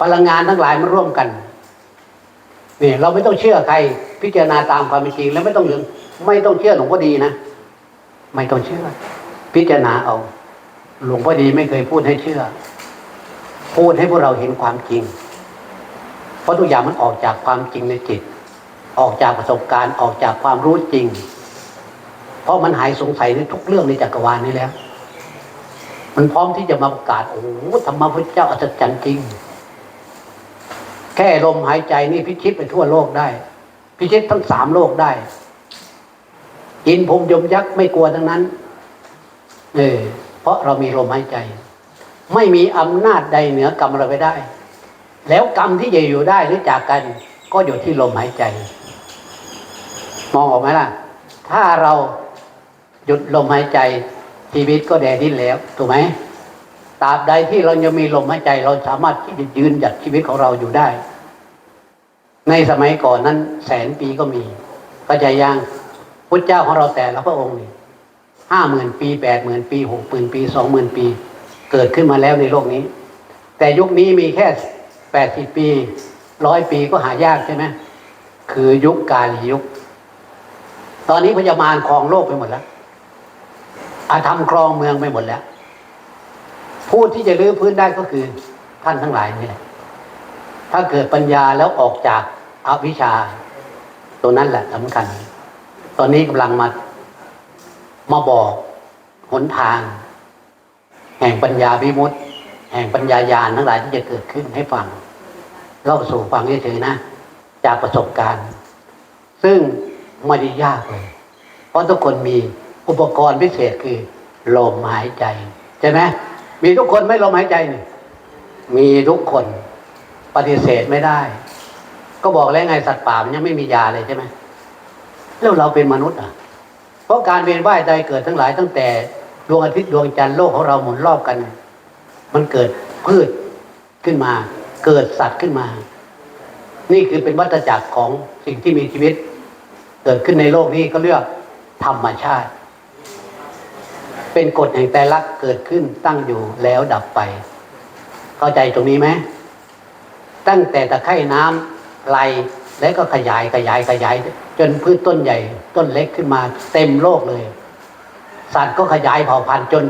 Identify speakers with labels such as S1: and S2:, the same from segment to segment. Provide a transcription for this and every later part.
S1: พลังงานทั้งหลายมันร่วมกันนี่เราไม่ต้องเชื่อใคร พิจารณาตามความเป็นจริง แล้วไม่ต้องถึงไม่ต้องเชื่อหลวงพ่อดีนะไม่ต้องเชื่อ พิจารณาเอา หลวงพ่อดีไม่เคยพูดให้เชื่อ พูดให้พวกเราเห็นความจริง เพราะทุกอย่างมันออกจากความจริงในจิต ออกจากประสบการณ์ออกจากความรู้จริง เพราะมันหายสงสัยในทุกเรื่องในจักรวาลนี้แล้ว มันพร้อมที่จะมาประกาศโอ้โหธรรมพระเจ้าอัศจรรย์จริง แค่ลมหายใจนี่พิชิตไปทั่วโลกได้ พิชิตทั้งสามโลกได้อินพรมยมยักษ์ไม่กลัวทั้งนั้นเออเพราะเรามีลมหายใจ ไม่มีอำนาจใดเหนือกรรมเราไปได้ แล้วกรรมที่จะอยู่ได้หรือจากกัน ก็อยู่ที่ลมหายใจ มองออกไหมล่ะ ถ้าเราหยุดลมหายใจชีวิตก็แดดิ้นแล้ว ถูกไหม ตราบใดที่เรายังมีลมหายใจเราสามารถที่จะยืนหยัดชีวิตของเราอยู่ได้ ในสมัยก่อนนั้น แสนปีก็มีก็ใจยังพุทธเจ้าของเราแต่ละพระองค์นี่ห้าหมื่นปีแปดหมื่นปีหกหมื่นปีสองหมื่นปี เกิดขึ้นมาแล้วในโลกนี้ แต่ยุคนี้มีแค่แปดสิบปีร้อยปีก็หายากใช่ไหมคือยุคกาลียุค ตอนนี้พญามารครองโลกไปหมดแล้วอาธรรมครองเมืองไปหมดแล้ว ผู้ที่จะรื้อพื้นได้ก็คือท่านทั้งหลายนี่แหละถ้าเกิดปัญญาแล้วออกจากอวิชชา ตัวนั้นแหละสำคัญ ตอนนี้กำลังมามาบอกหนทาง แห่งปัญญาวิมุตติ แห่งปัญญายาณทั้งหลายที่จะเกิดขึ้นให้ฟังเล่าสู่ฟังเฉยๆนะ จากประสบการณ์ ซึ่งไม่ได้ยากเลย เพราะทุกคนมีอุปกรณ์พิเศษคือลมหายใจ ใช่ไหม มีทุกคนไม่ลมหายใจนี่มีทุกคนปฏิเสธไม่ได้ ก็บอกแล้วไงสัตว์ป่ามันยังไม่มียาเลยใช่ไหมแล้วเราเป็นมนุษย์อะ เพราะการเวียนว่ายใจเกิดทั้งหลายตั้งแต่ดวงอาทิตย์ดวงจันทร์โลกของเราหมุนรอบกัน มันเกิดพืชขึ้นมา เกิดสัตว์ขึ้นมา นี่คือเป็นวัฏจักรของสิ่งที่มีชีวิต เกิดขึ้นในโลกนี้ก็เรียกธรรมชาติ เป็นกฎแห่งแต่ลักเกิดขึ้นตั้งอยู่แล้วดับไป เข้าใจตรงนี้ไหมตั้งแต่ตะไคร่น้ำไหลแล้วก็ขยายขยายขยาย จนพืชต้นใหญ่ต้นเล็กขึ้นมา เต็มโลกเลย สัตว์ก็ขยายเผ่าพันธุ์จน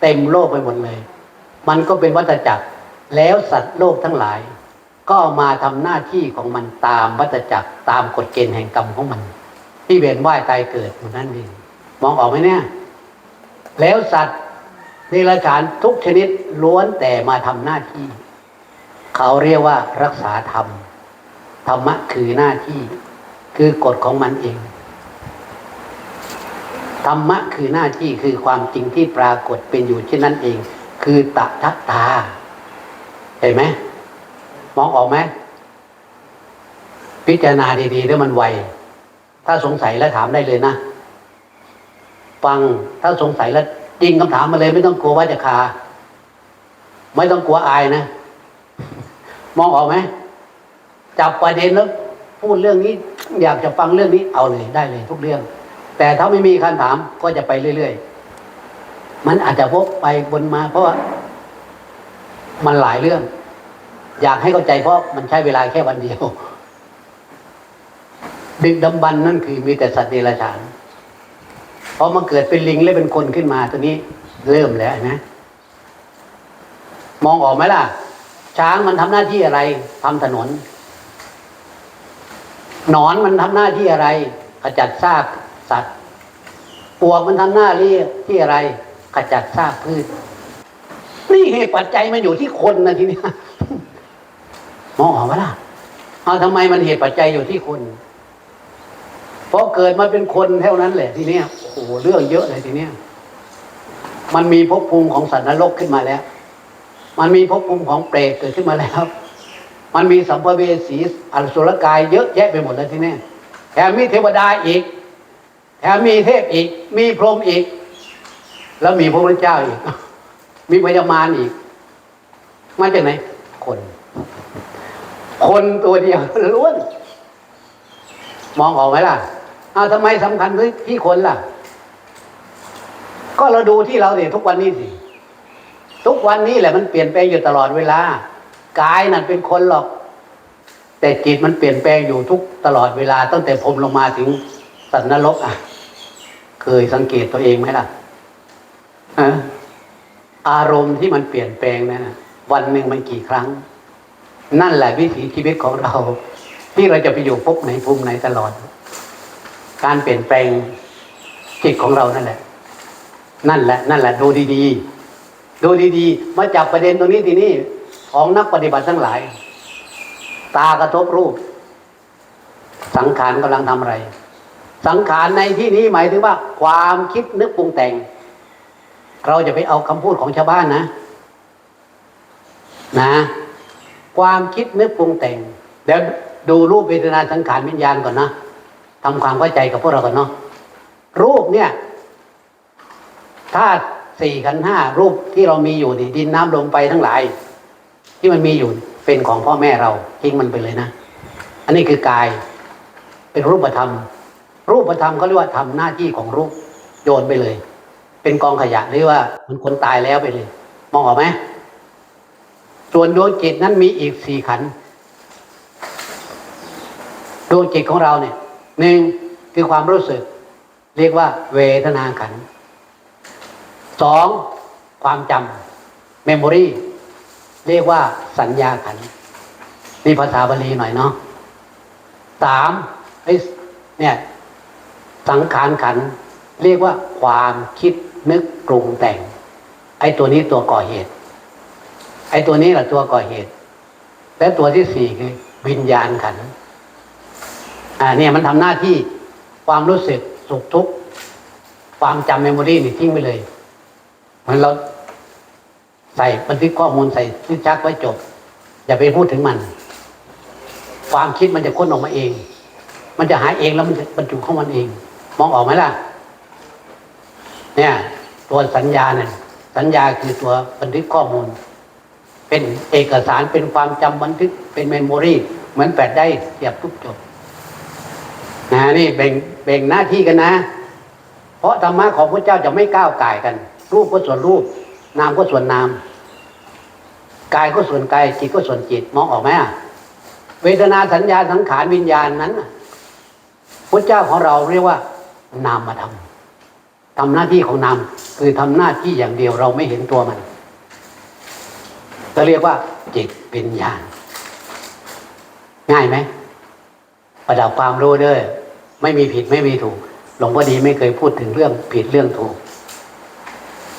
S1: เต็มโลกไปหมดเลย มันก็เป็นวัฏจักรแล้วสัตว์โลกทั้งหลาย ก็มาทำหน้าที่ของมันตามวัฏจักรตามกฎเกณฑ์แห่งกรรมของมัน ที่เวียนว่ายตายเกิดอยู่นั่นเองมองออกไหมเนี่ย แล้วสัตว์ในราชานทุกชนิดล้วนแต่มาทำหน้าที่ เขาเรียกว่ารักษาธรรม ธรรมะคือหน้าที่ คือกฎของมันเอง ธรรมะคือหน้าที่คือความจริงที่ปรากฏเป็นอยู่เช่นนั้นเอง คือตทัตตาเห็นไหมมองออกไหมพิจารณาดีๆแล้วมันไว ถ้าสงสัยแล้วถามได้เลยนะ ฟังถ้าสงสัยแล้วจริงคำถามมาเลยไม่ต้องกลัวว่าจะคา ไม่ต้องกลัวอายนะ มองออกไหมจับประเด็นแล้วพูดเรื่องนี้ อยากจะฟังเรื่องนี้เอาเลยได้เลย ทุกเรื่อง แต่ถ้าไม่มีคำถามก็จะไปเรื่อยๆ มันอาจจะวกไปวนมา เพราะว่ามันหลายเรื่อง อยากให้เข้าใจเพราะมันใช้เวลาแค่วันเดียวดึกดำบรรนั่นคือมีแต่สัตว์เดรัจฉาน พอมันเกิดเป็นลิงแล้วเป็นคนขึ้นมาตัวนี้เริ่มแล้วนะ มองออกไหมล่ะ ช้างมันทำหน้าที่อะไรทำถนน หนอนมันทำหน้าที่อะไร ขจัดซากสัตว์ปวกมันทำหน้าที่ที่อะไร ขจัดซากพืช นี่เหตุปัจจัยมันอยู่ที่คนนะทีนี้มองออกไหมล่ะเอาทำไมมันเหตุปัจจัยอยู่ที่คน พราะเกิดมาเป็นคนเท่านั้นแหละทีเนี้ยโอ้โหเรื่องเยอะเลยทีเนี้ยมันมีภพภูมิของสัตว์นรกขึ้นมาแล้ว มันมีภพภูมิของเปรตเกิดขึ้นมาแล้ว มันมีสัมภเวสีอสุรกายเยอะแยะไปหมดแล้วทีเนี้ยแถมมีเทวดาอีกแถมมีเทพอีก มีพรหมอีก แล้วมีพระพุทธเจ้าอีก มีพญามารอีก มาจากไหน คน คนตัวเดียวล้วน มองออกไหมล่ะ เอาทำไมสำคัญที่คนล่ะ ก็เราดูที่เราเนี่ยทุกวันนี้สิทุกวันนี้แหละมันเปลี่ยนแปลงอยู่ตลอดเวลากายนั่นเป็นคนหรอก แต่จิตมันเปลี่ยนแปลงอยู่ทุกตลอดเวลา ตั้งแต่ผมลงมาถึงสัตว์นรกอะ เคยสังเกตตัวเองไหมล่ะอารมณ์ที่มันเปลี่ยนแปลงนะวันหนึ่งมันกี่ครั้ง นั่นแหละวิถีชีวิตของเรา ที่เราจะไปอยู่ภพไหนภูมิไหนตลอด การเปลี่ยนแปลงจิตของเรานั่นแหละ นั่นแหละ นั่นแหละ ดูดีๆ ดูดีๆ มาจับประเด็นตรงนี้ทีนี้ของนักปฏิบัติทั้งหลาย ตากระทบรูป สังขารกำลังทำอะไร สังขารในที่นี้หมายถึงว่า ความคิดนึกปรุงแต่ง เราจะไปเอาคำพูดของชาวบ้านนะ นะ ความคิดนึกปรุงแต่ง เดี๋ยวดูรูปเวทนาสังขารวิญญาณก่อนนะ ทำความเข้าใจกับพวกเราก่อนเนาะรูปเนี่ยธาตุสี่ขันห้ารูปที่เรามีอยู่นี่ดินน้ำลมไปทั้งหลาย ที่มันมีอยู่เป็นของพ่อแม่เราทิ้งมันไปเลยนะ อันนี้คือกายเป็นรูปธรรม รูปธรรมเขาเรียกว่าทำหน้าที่ของรูปโยนไปเลย เป็นกองขยะหรือว่ามันคนตายแล้วไปเลย มองออกไหมส่วนดวงจิตนั้นมีอีกสี่ขันดวงจิตของเราเนี่ย หนึ่งคือความรู้สึก เรียกว่า เวทนาขันสองความจำเมมโมรีเรียกว่าสัญญาขันนี่ภาษาบาลีหน่อยเนาะสามไอ้เนี่ยสังขารขัน เรียกว่าความคิดนึกปรุงแต่ง ไอ้ตัวนี้ตัวก่อเหตุ ไอ้ตัวนี้แหละตัวก่อเหตุ และตัวที่สี่คือวิญญาณขันธ์ อ่าเนี่ยมันทำหน้าที่ความรู้สึกสุขทุกข์ความจำเมมโมรีนี่ทิ้งไปเลยเหมันเราใส่บันทึกข้อมูลใส่ที่ชักไว้จบ อย่าไปพูดถึงมัน ความคิดมันจะค้นออกมาเอง มันจะหายเองแล้วมันจะบรรจุเข้ามันเอง มองออกไหมล่ะ เนี่ย ตัวสัญญาเนี่ยสัญญาคือตัวบันทึกข้อมูล เป็นเอกสารเป็นความจำบันทึกเป็นเมมโมรีเหมือนแปดได้เสียบทุกจบ นะนี่แบ่งแบ่งหน้าที่กันนะ เพราะธรรมะของพระเจ้าจะไม่ก้าวไก่กัน รูปก็ส่วนรูป นามก็ส่วนนามกายก็ส่วนกายจิตก็ส่วนจิตมองออกไหมอะเวทนาสัญญาสังขารวิญญาณนั้นพระเจ้าของเราเรียกว่า นามมาทำทำหน้าที่ของนามคือทำหน้าที่อย่างเดียวเราไม่เห็นตัวมันก็เรียกว่าจิตวิญญาณง่ายไหม ประดับความรู้เด้อไม่มีผิดไม่มีถูก หลวงพ่อดีไม่เคยพูดถึงเรื่องผิดเรื่องถูก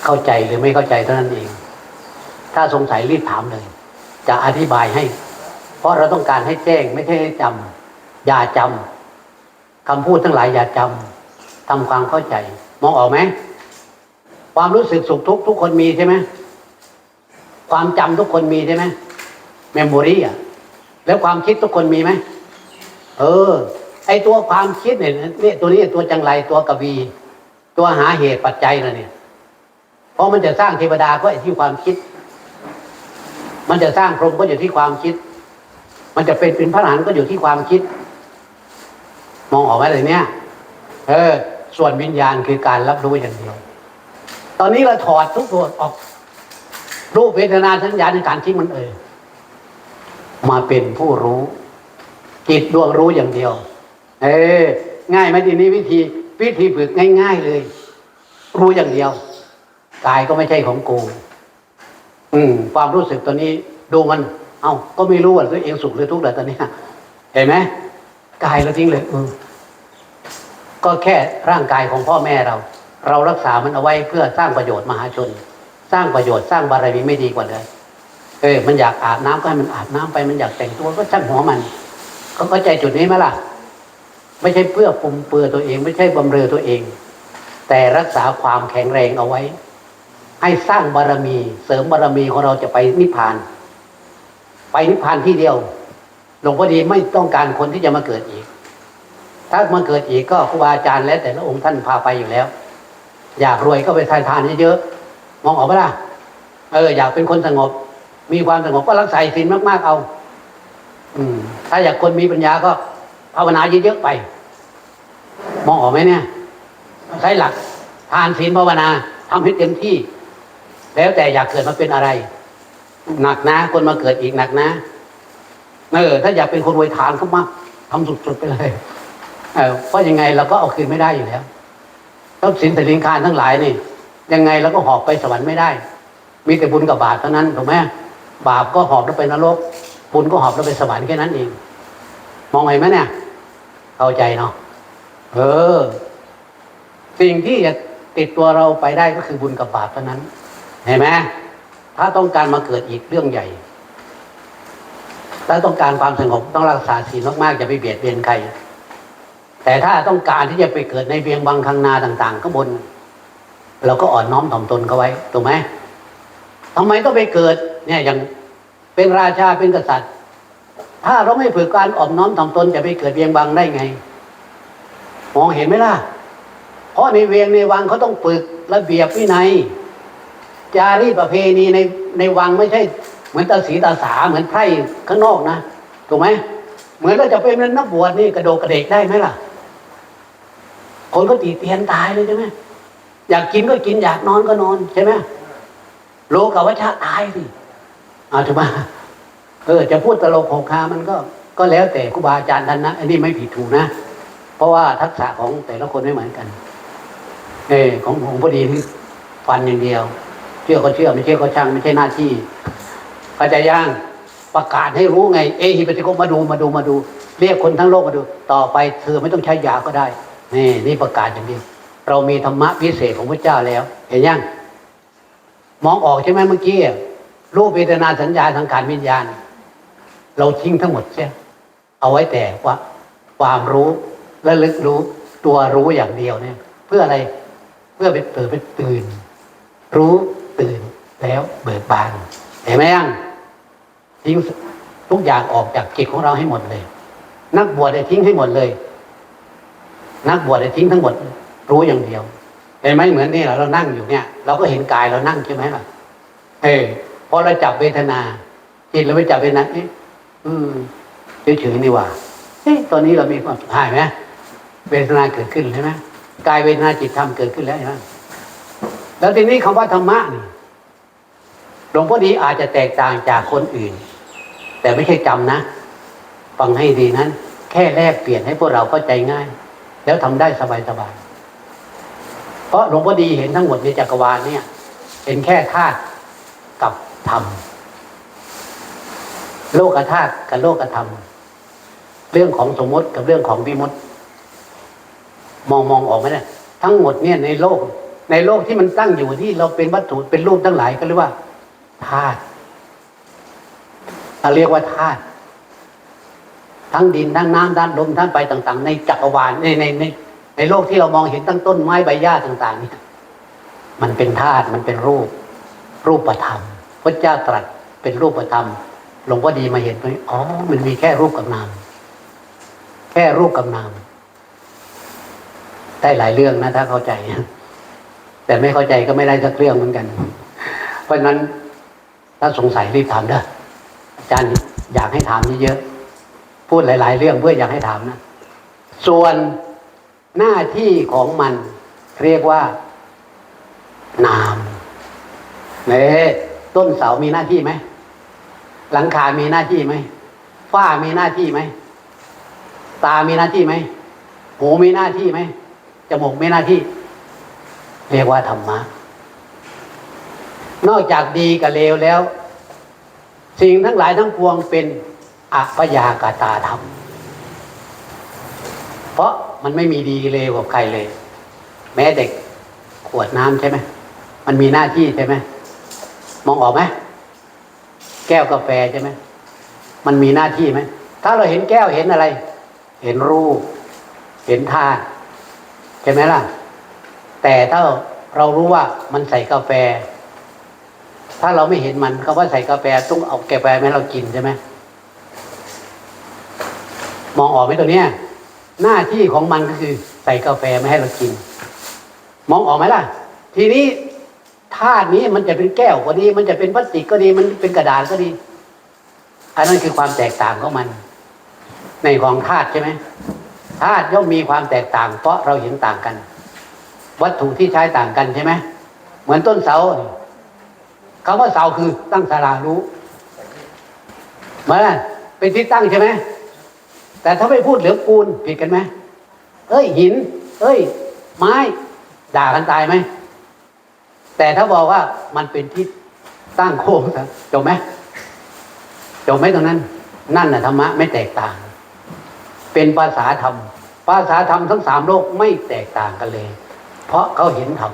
S1: เข้าใจหรือไม่เข้าใจเท่านั้นเอง ถ้าสงสัยรีบถามเลย จะอธิบายให้ เพราะเราต้องการให้แจ้งไม่ใช่ให้จำอย่าจำคำพูดทั้งหลายอย่าจำทำความเข้าใจ มองออกไหมความรู้สึกสุขทุกข์ทุกคนมีใช่ไหมความจำทุกคนมีใช่ไหมเมมโมรี่อะแล้วความคิดทุกคนมีไหม เออ ไอตัวความคิดเนี่ยเนี่ยตัวนี้ตัวจังไรตัวกวี ตัวหาเหตุปัจจัยนะเนี่ยเพราะมันจะสร้างเทวดาก็อยู่ที่ความคิด มันจะสร้างพรหมก็อยู่ที่ความคิด มันจะเป็นเป็นพระอรหันต์ก็อยู่ที่ความคิด มองออกไหมเลยเนี่ยเออ ส่วนวิญญาณคือการรับรู้อย่างเดียว ตอนนี้เราถอดทุกส่วออกรูปเวทนาสัญญาในการที่มันเออมาเป็นผู้รู้ จิตดวงรู้อย่างเดียว เออ ง่ายไหมทีนี้วิธี วิธีฝึกง่าย ๆเลย รู้อย่างเดียวกายก็ไม่ใช่ของกูอืม ความรู้สึกตัวนี้ดูมัน เอา้าก็ไม่รู้ว่าตัวเองสุขหรือทุกข์แต่ตอนนี้เห็นไหมกายเราทิ้งเลยเออก็แค่ร่างกายของพ่อแม่เรา เรารักษามันเอาไว้เพื่อสร้างประโยชน์มหาชน สร้างประโยชน์สร้างบารมีไม่ดีกว่าเลยเออมันอยากอาบน้ำก็ให้มันอาบน้ำไปมันอยากแต่งตัวก็ช่างหัวมัน เขาเข้าใจจุดนี้ไหมล่ะ ไม่ใช่เพื่อปุมเปือตัวเอง ไม่ใช่บำเรอตัวเอง แต่รักษาความแข็งแรงเอาไว้ ให้สร้างบารมี เสริมบารมีของเราจะไปนิพพาน ไปนิพพานที่เดียวหลวงพ่อดีไม่ต้องการคนที่จะมาเกิดอีก ถ้ามาเกิดอีกก็ครูบาอาจารย์แล้ว แต่ละองค์ท่านพาไปอยู่แล้ว อยากรวยก็ไปทานทานเยอะๆมองออกไหมล่ะเอออยากเป็นคนสงบ มีความสงบก็รักษาศีลมากๆเอา อืม ถ้าอยากคนมีปัญญาก็ภาวนาเยอะๆไป มองออกไหมเนี่ย ใช้หลักทานศีลภาวนาทำให้เต็มที่ แล้วแต่อยากเกิดมาเป็นอะไร หนักนะ คนมาเกิดอีกหนักนะเออถ้าอยากเป็นคนรวยทานก็มาทำสุดๆไปเลยเออเพราะยังไงเราก็เอาคืนไม่ได้อยู่แล้วทรัพย์สินสิลิงคารทั้งหลายนี่ยังไงเราก็หอบไปสวรรค์ไม่ได้ มีแต่บุญกับบาปเท่านั้นถูกไหมบาปก็หอบแล้วไปนรก บุญก็หอบแล้วไปสวรรค์แค่นั้นเอง มองเห็นไหมเนี่ย เข้าใจเนาะเออ สิ่งที่จะติดตัวเราไปได้ก็คือบุญกับบาปเท่านั้น เห็นไหมถ้าต้องการมาเกิดอีกเรื่องใหญ่ ถ้าต้องการความสงบต้องรักษาศีลมากๆอย่าไปเบียดเบียนใคร แต่ถ้าต้องการที่จะไปเกิดในเวียงบังคังนาต่าง ๆ ก็บน เราก็อ่อนน้อมถ่อมตนเขาไว้ถูกไหมทำไมต้องไปเกิด เนี่ยอย่าง เป็นราชาเป็นกษัตริย์ ถ้าเราไม่ฝึกการอ่อนน้อมถ่อมตนจะไปเกิดเวียงบังได้ไง มองเห็นไหมล่ะ เพราะในเวียงในวังเขาต้องฝึกระเบียบวินัย จารีตประเพณีในในวังไม่ใช่ เหมือนตาสีตาสาเหมือนไพร่ข้างนอกนะถูกไหมเหมือนเราจะเป็นนักบวชนี่กระโดดกระเดกได้ไหมล่ะ คนก็ตีเตียนตายเลยใช่ไหมอยากกินก็กินอยากนอนก็นอนใช่ไหมโลกวัชชะตายสิ อาถูกไหมเออจะพูดตลกโขคามันก็ก็แล้วแต่ครูบาอาจารย์ท่านนะอันนี้ไม่ผิดถูกนะ เพราะว่าทักษะของแต่ละคนไม่เหมือนกัน เออของผมพอดีนี่ฟันอย่างเดียว เชื่อก็เชื่อไม่เชื่อก็ช่างไม่ใช่หน้าที่เข้าใจยังประกาศให้รู้ไง เอฮิปติโกมาดูมาดูมาดู เรียกคนทั้งโลกมาดู ต่อไปเธอไม่ต้องใช้ยาก็ได้ นี่นี่ประกาศอย่างเดียวเรามีธรรมะพิเศษของพระเจ้าแล้ว เห็นยังมองออกใช่ไหมเมื่อกี้ รูปเวทนาสัญญาสังขารวิญญาณ เราทิ้งทั้งหมดใช่เอาไว้แต่ว่าความรู้และลึกรู้ตัวรู้อย่างเดียวเนี่ย เพื่ออะไรเพื่อเป็นเปิดเป็นตื่น รู้ตื่นแล้วเบิกบานเห็นไหมยังทิ้งทุกอย่างออกจากจิตของเราให้หมดเลย นักบวชได้ทิ้งให้หมดเลย นักบวชได้ทิ้งทั้งหมด รู้อย่างเดียวเห็นไหมเหมือนนี่เราเรานั่งอยู่เนี่ย เราก็เห็นกายเรานั่งใช่ไหมล่ะเออ พอเราจับเวทนา จิตเราไปจับเวทนาเอ๊ะอืมเฉยๆนี่ว่าเอ๊ะตอนนี้เรามีความหายไหมเวทนาเกิดขึ้นใช่ไหมกายเวทนาจิตธรรมเกิดขึ้นแล้วใช่ไหมแล้วทีนี้คำว่าธรรมะนี่หลวงพ่อดีอาจจะแตกต่างจากคนอื่น แต่ไม่ใช่จำนะ ฟังให้ดีนั้น แค่แลกเปลี่ยนให้พวกเราเข้าใจง่าย แล้วทำได้สบายๆเพราะหลวงพ่อดีเห็นทั้งหมดในจักรวาลเนี่ยเห็นแค่ธาตุกับ ธรรม โลกธาตุกับโลกธรรม เรื่องของสมมติกับเรื่องของวิมุตติมองมองออกไหมเนี่ยทั้งหมดเนี่ยในโลก ในโลกที่มันตั้งอยู่ที่เราเป็นวัตถุเป็นรูปทั้งหลายก็เรียกว่าธาตุเราเรียกว่าธาตุทั้งดินทั้งน้ำทั้งลมทั้งไปต่าง ๆ ในจักรวาลในในในในโลกที่เรามองเห็นตั้งต้นไม้ใบหญ้าต่างๆเนี่ยมันเป็นธาตุมันเป็นรูป รูปธรรม พระเจ้าตรัสเป็นรูปธรรมหลวงพ่อดีมาเห็นตรงนี้อ๋อ มันมีแค่รูปกับนาม แค่รูปกับนาม ได้หลายเรื่องนะ ถ้าเข้าใจ แต่ไม่เข้าใจก็ไม่ได้สักเรื่องเหมือนกัน เพราะนั้น ถ้าสงสัยรีบถามเด้ออาจารย์อยากให้ถามเยอะๆพูดหลาย ๆ เรื่องเพื่ออยากให้ถามนะ ส่วนหน้าที่ของมันเรียกว่านามเน่ ต้นเสามีหน้าที่ไหมหลังคา มีหน้าที่ไหมฝ้ามีหน้าที่ไหมตามีหน้าที่ไหมหูมีหน้าที่ไหมจมูกมีหน้าที่ เรียกว่าธรรมะนอกจากดีกับเลวแล้ว สิ่งทั้งหลายทั้งปวงเป็นอัปยากตาธรรม เพราะมันไม่มีดีเลวกับใครเลย แม้เด็กขวดน้ำใช่ไหมมันมีหน้าที่ใช่ไหม มองออกไหมแก้วกาแฟใช่ไหมมันมีหน้าที่ไหมถ้าเราเห็นแก้วเห็นอะไร เห็นรูป เห็นธาใช่ไหมล่ะ แต่ถ้าเรารู้ว่ามันใส่กาแฟ ถ้าเราไม่เห็นมันเขาว่าใส่กาแฟต้องเอากาแฟมาให้เรากินใช่ไหมมองออกไหมตัวเนี้ย หน้าที่ของมันก็คือ ใส่กาแฟมาให้เรากิน มองออกไหมล่ะ ทีนี้ ธาตุนี้มันจะเป็นแก้วก็ดี มันจะเป็นพลาสติกก็ดี มันเป็นกระดาษก็ดี อันนั้นคือความแตกต่างของมัน ในของธาตุใช่ไหมธาตุย่อมมีความแตกต่าง เพราะเราเห็นต่างกัน วัตถุที่ใช้ต่างกันใช่ไหมเหมือนต้นเสาคำว่าเสาคือตั้งศาลารู้มาเป็นที่ตั้งใช่ไหมแต่ถ้าไม่พูดเหลือปูนผิดกันไหมเอ้ยหิน เอ้ย ไม้ ด่ากันตายไหม แต่ถ้าบอกว่ามันเป็นที่ตั้งโค้งซะจบไหมจบไหมตรงนั้น นั่นน่ะธรรมะไม่แตกต่าง เป็นภาษาธรรม ภาษาธรรมทั้งสามโลกไม่แตกต่างกันเลย เพราะเขาเห็นธรรม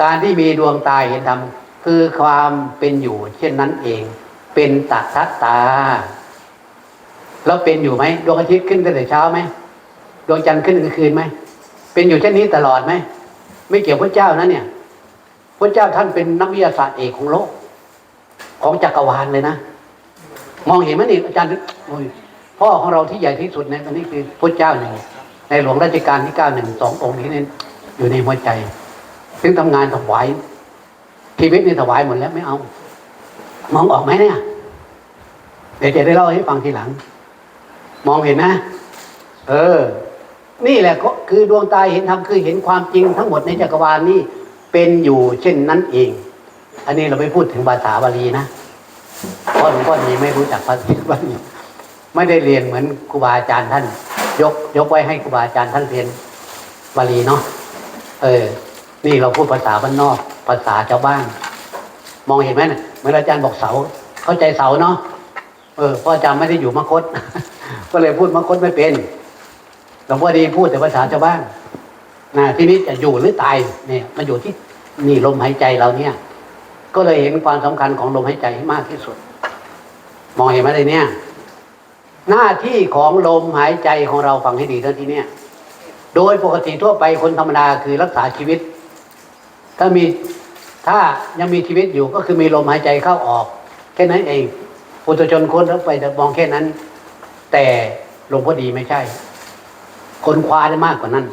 S1: การที่มีดวงตาเห็นธรรมคือความเป็นอยู่ เช่นนั้นเอง เป็นตัทัตตา แล้วเป็นอยู่ไหมดวงอาทิตย์ขึ้นตั้งแต่เช้าไหมดวงจันทร์ขึ้นกลางคืนไหมเป็นอยู่เช่นนี้ตลอดไหมไม่เกี่ยวพระเจ้านะเนี่ย พระเจ้าท่านเป็นนักวิทยาศาสตร์เอกของโลก ของจักรวาลเลยนะ มองเห็นไหมนี่อาจารย์พ่อของเราที่ใหญ่ที่สุดในตอนนี้คือพระเจ้าหนึ่งในหลวงรัชกาลที่เก้าหนึ่งสององค์นี้เนี่ยอยู่ในหัวใจ ซึ่งทำงานถวายชีวิตนี่ถวายหมดแล้วไม่เอา มองออกไหมเนี่ยเดี๋ยวจะได้เล่าให้ฟังทีหลัง มองเห็นนะ เออ นี่แหละก็คือดวงตาเห็นธรรมคือเห็นความจริงทั้งหมดในจักรวาลนี่ เป็นอยู่เช่นนั้นเอง อันนี้เราไม่พูดถึงภาษาบาลีนะเพราะหลวงพ่อนีไม่รู้จักภาษาบาลีไม่ได้เรียนเหมือนครูบาอาจารย์ท่าน ยกยกไว้ให้ครูบาอาจารย์ท่านเรียนบาลีเนาะเออ นี่เราพูดภาษาบ้านนอก ภาษาชาวบ้าน มองเห็นไหมนะเหมือนอาจารย์บอกเสา เข้าใจเสาเนาะเออพ่ออาจารย์ไม่ได้อยู่มคต ก็เลยพูดมคตไม่เป็นหลวงพ่อดีพูดแต่ภาษาชาวบ้าน นะทีนี้จะอยู่หรือตายเนี่ยมันอยู่ที่นี่ลมหายใจเราเนี่ย ก็เลยเห็นความสำคัญของลมหายใจให้มากที่สุด มองเห็นไหมเลยเนี่ย หน้าที่ของลมหายใจของเราฟังให้ดีเท่าที่เนี่ย โดยปกติทั่วไปคนธรรมดาคือรักษาชีวิต ถ้ามีถ้ายังมีชีวิตอยู่ก็คือมีลมหายใจเข้าออก แค่นั้นเองปุถุชนคนทั่วไปจะมองแค่นั้น แต่หลวงพ่อดีไม่ใช่ คนคว้าได้มากกว่านั้น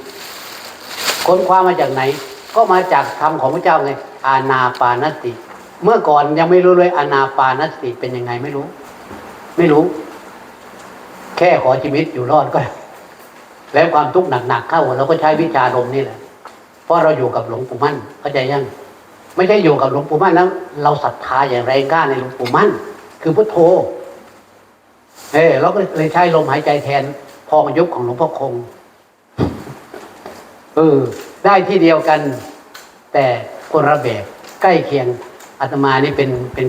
S1: คนคว้ามาจากไหน ก็มาจากธรรมของพระเจ้าไงอานาปานสติ เมื่อก่อนยังไม่รู้เลยอานาปานสติเป็นยังไงไม่รู้ ไม่รู้ แค่ขอชีวิตอยู่รอดก็ แล้วความทุกข์หนักๆเข้าเราก็ใช้วิชาลมนี่แหละเพราะเราอยู่กับหลวงปู่มั่นเข้าใจยังไม่ใช่อยู่กับหลวงปู่มั่นแล้วเราศรัทธาอย่างแรงกล้าในหลวงปู่มั่น คือพุทโธเออเราก็เลยใช้ลมหายใจแทนพองยุบของหลวงพ่อคง เออ ได้ที่เดียวกัน แต่คนละแบบใกล้เคียงอาตมานี่เป็นเป็น